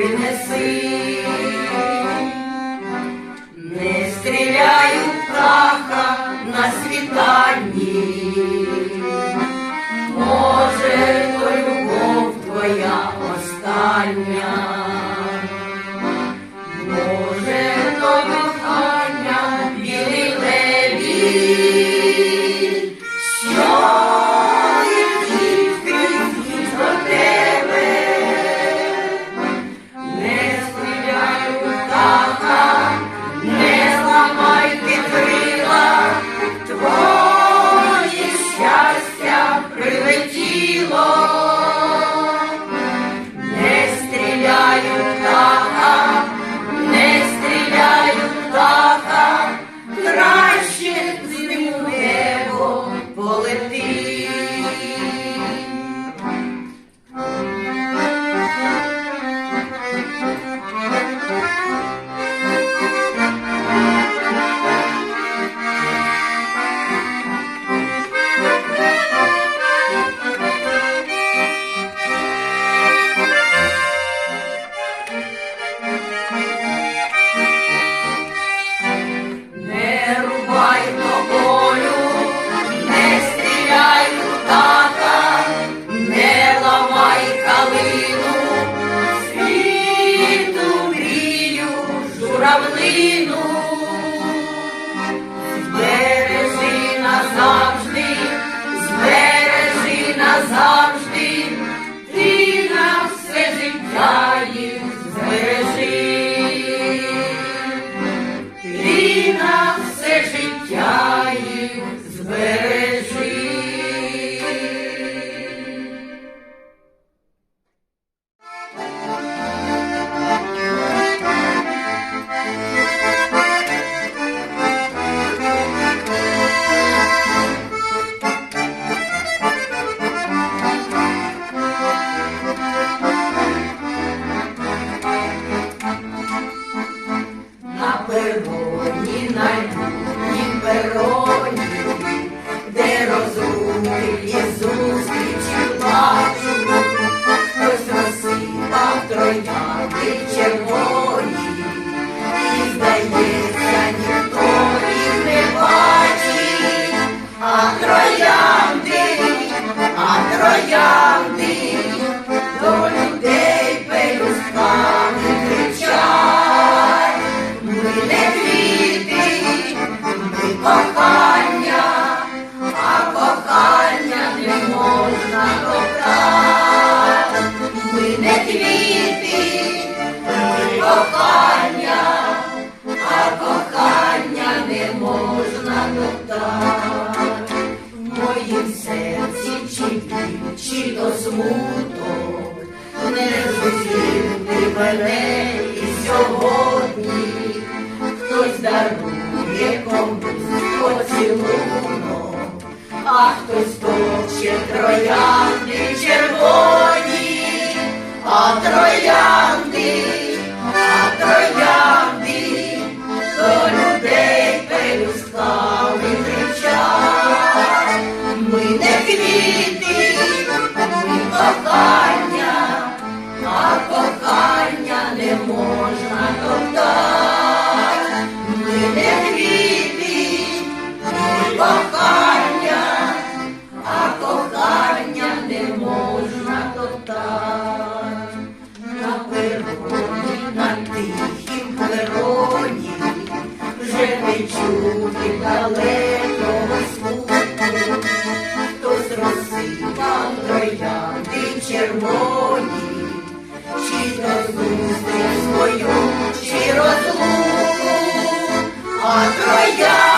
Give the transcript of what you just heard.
принеси, не стріляю птаха на світанні, може, то любов твоя остання. Where Штати червоні, і здається, ніхто не бачить, а троянди, а троянди. душі то смуток, не зустрів мене і сьогодні, хтось дарує комусь поцілунок, а хтось точе троянди червоні, а троянди, а троянди, то людей пелюстками кричать, ми не квіт. мої, чи розуміти свою, чи розлуку, а троя.